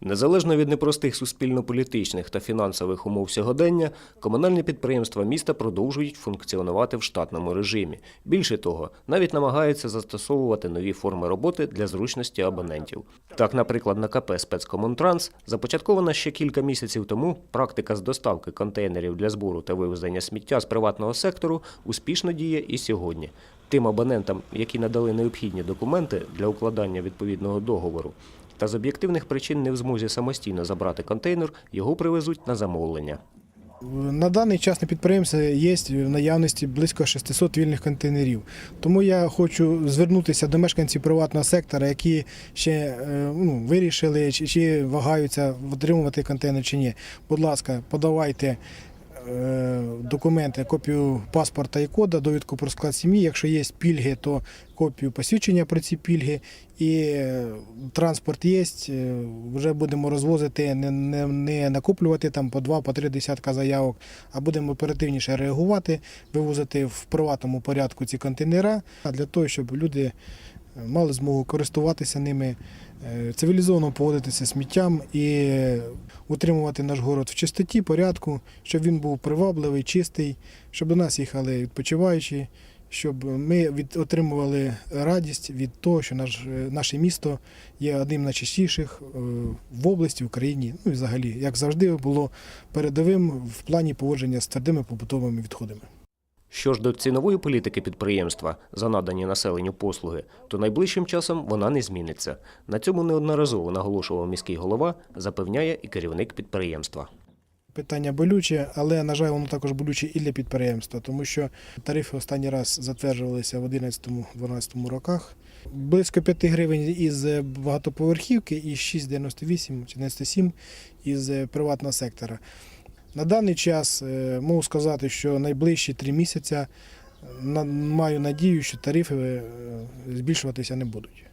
Незалежно від непростих суспільно-політичних та фінансових умов сьогодення, комунальні підприємства міста продовжують функціонувати в штатному режимі. Більше того, навіть намагаються застосовувати нові форми роботи для зручності абонентів. Так, наприклад, на КП «Спецкомунтранс» започаткована ще кілька місяців тому практика з доставки контейнерів для збору та вивезення сміття з приватного сектору успішно діє і сьогодні. Тим абонентам, які надали необхідні документи для укладання відповідного договору, та з об'єктивних причин не в змозі самостійно забрати контейнер, його привезуть на замовлення. На даний час на підприємстві є в наявності близько 600 вільних контейнерів. Тому я хочу звернутися до мешканців приватного сектора, які ще е, ну, вирішили чи, вагаються отримувати контейнер чи ні. Будь ласка, подавайте документи, копію паспорта і кода, довідку про склад сім'ї. Якщо є пільги, то копію посвідчення про ці пільги. І е, транспорт є, е, вже будемо розвозити, не, не, не накоплювати там по два, по три десятка заявок, а будемо оперативніше реагувати, вивозити в приватному порядку ці контейнера для того, щоб люди е, мали змогу користуватися ними, е, цивілізовано поводитися сміттям і утримувати наш город в чистоті, порядку, щоб він був привабливий, чистий, щоб до нас їхали відпочиваючі, щоб ми від, отримували радість від того, що наш, е, наше місто є одним з найчистіших е, в області, в Україні, ну і взагалі, як завжди, було передовим в плані поводження з твердими побутовими відходами. Що ж до цінової політики підприємства за надані населенню послуги, то найближчим часом вона не зміниться. На цьому неодноразово наголошував міський голова, запевняє і керівник підприємства. Питання болюче, але, на жаль, воно також болюче і для підприємства, тому що тарифи останній раз затверджувалися в 2011-2012 роках. Близько 5 гривень із багатоповерхівки і 6,98 чи 97 із приватного сектора. На даний час е, можу сказати, що найближчі три місяці маю надію, що тарифи е, збільшуватися не будуть.